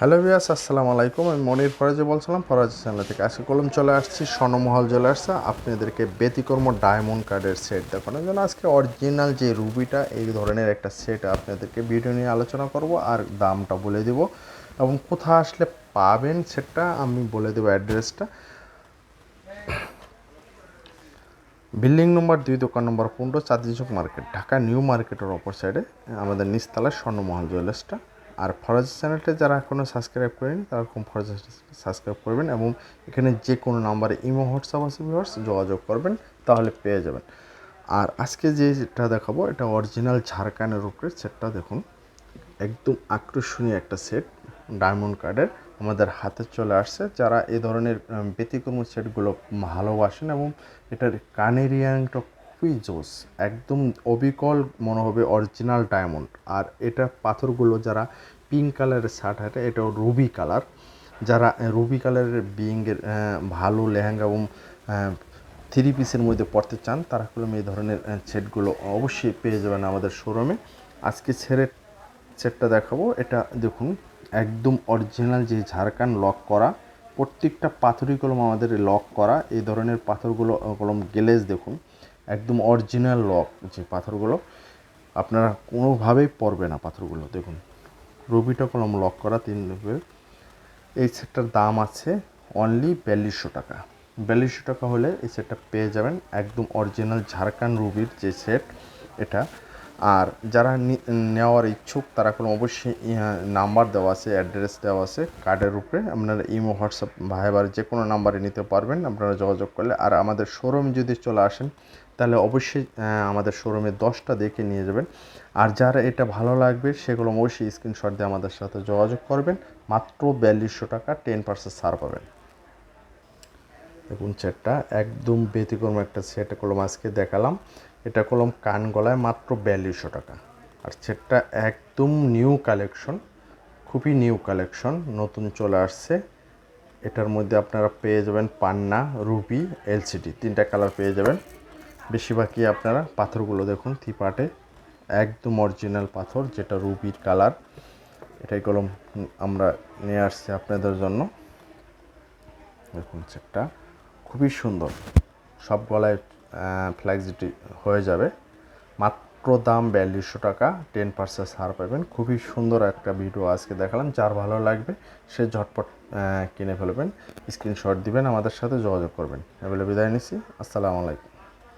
Hello ভিয়াস আসসালামু আলাইকুম। আমি মনির ফরাজে বলছিলাম, ফরাজ চ্যানেল থেকে আজকে কলম চলে আসছি স্বর্ণমহল চলে আসছে আপনাদেরকে ব্যতিকর্ম ডায়মন্ড কার্ডের সেট দেখানোর জন্য আজকে অরিজিনাল যে রুবিটা, এই ধরনের একটা সেট আপনাদেরকে ভিডিও নিয়ে আলোচনা করব আর দামটা বলে দেব। এবং কোথায় আসলে পাবেন সেটটা আমি বলে দেবো অ্যাড্রেসটা বিল্ডিং নম্বর দুই, দোকান নম্বর পনেরো চাঁদিচক মার্কেট ঢাকা নিউ মার্কেটের অপর সাইডে আমাদের নিচতলার স্বর্ণমহল জুয়েলার্সটা আর ফরাজ চ্যানেলটা যারা এখনও সাবস্ক্রাইব করেনি, তারা কম ফরাজ সাবস্ক্রাইব করবেন এবং এখানে যে কোনো নাম্বারে ইমো হোয়াটসঅ্যাপ আছে ভিউয়ার্স যোগাযোগ করবেন, তাহলে পেয়ে যাবেন। আর আজকে যেটা দেখাবো, এটা অরিজিনাল ঝাড়খানের উপরে সেটটা দেখুন। একদম আকর্ষণীয় একটা সেট ডায়মন্ড কার্ডের আমাদের হাতে চলে আসছে। যারা এ ধরনের ব্যতিক্রম সেটগুলো ভালোবাসেন এবং এটার কানের ইয়ারিংটা খুবই জোস, একদম অবিকল মনে হবে অরিজিনাল ডায়মন্ড আর এটা পাথরগুলো যারা পিঙ্ক কালারের শার্ট হাতে এটাও রুবি কালার যারা রুবি কালারের বিঙ্গের ভালো লেহেঙ্গা এবং থ্রি পিসের মধ্যে পড়তে চান, তারা হলো এই ধরনের সেটগুলো অবশ্যই পেয়ে যাবেন আমাদের শোরুমে আজকে ছেড়ে সেটটা দেখাবো। এটা দেখুন, একদম অরিজিনাল যে ঝাড়খান লক করা, প্রত্যেকটা পাথরই কলম আমাদের লক করা। এই ধরনের পাথরগুলো কলম গ্লেজ দেখুন। একদম অরিজিনাল লক যে পাথরগুলো, আপনারা কোনোভাবেই পড়বে না পাথরগুলো। দেখুন, রুবিটা কলম লক করা, তিন এই সেটটার দাম আছে অনলি বিয়াল্লিশশো টাকা। বিয়াল্লিশশো টাকা হলে এই সেটটা পেয়ে যাবেন। একদম অরিজিনাল ঝাড়খান্ড রুবির যে সেট, এটা আর যারা নেওয়ার ইচ্ছুক, তারা কোনো অবশ্যই নাম্বার দেওয়া আছে, অ্যাড্রেস দেওয়া আছে কার্ডের উপরে। আপনারা ইমো, হোয়াটসঅ্যাপ, ভাইবার যে কোনো নাম্বারে নিতে পারবেন। আপনারা যোগাযোগ করলে, আর আমাদের শোরুম যদি চলে আসেন, তাহলে অবশ্যই আমাদের শোরুমে দশটা দেখে নিয়ে যাবেন। আর যারা এটা ভালো লাগবে, সেগুলো অবশ্যই স্ক্রিনশট দিয়ে আমাদের সাথে যোগাযোগ করবেন। মাত্র বিয়াল্লিশশো টাকা টেন পার্সেন্ট ছাড় পাবেন। দেখুন সেটটা একদম ব্যতিক্রম একটা সেট কলম আজকে দেখালাম। এটা করলাম কান গলায় মাত্র বিয়াল্লিশশো টাকা। আর সেটটা একদম নিউ কালেকশন খুবই নিউ কালেকশন নতুন চলে আসছে। এটার মধ্যে আপনারা পেয়ে যাবেন পান্না, রুবি, এলসিডি, তিনটা কালার পেয়ে যাবেন। বেশিরভাগই আপনারা পাথরগুলো দেখুন, থিপাটে, একদম অরিজিনাল পাথর, যেটা রুবির কালার এটাই কলম আমরা নিয়ে আসছি আপনাদের জন্য। দেখুন সেটটা, খুবই সুন্দর। সব গলায় ফ্ল্যাক্সিটি হয়ে যাবে। মাত্র দাম বিয়াল্লিশশো টাকা টেন পার্সেন্ট ছাড় পাবেন। খুবই সুন্দর একটা ভিডিও আজকে দেখালাম। যার ভালো লাগবে, সে ঝটপট কিনে ফেলবেন। স্ক্রিনশট দিবেন, আমাদের সাথে যোগাযোগ করবেন। এবারে বিদায় নিচ্ছি। আসসালামু আলাইকুম।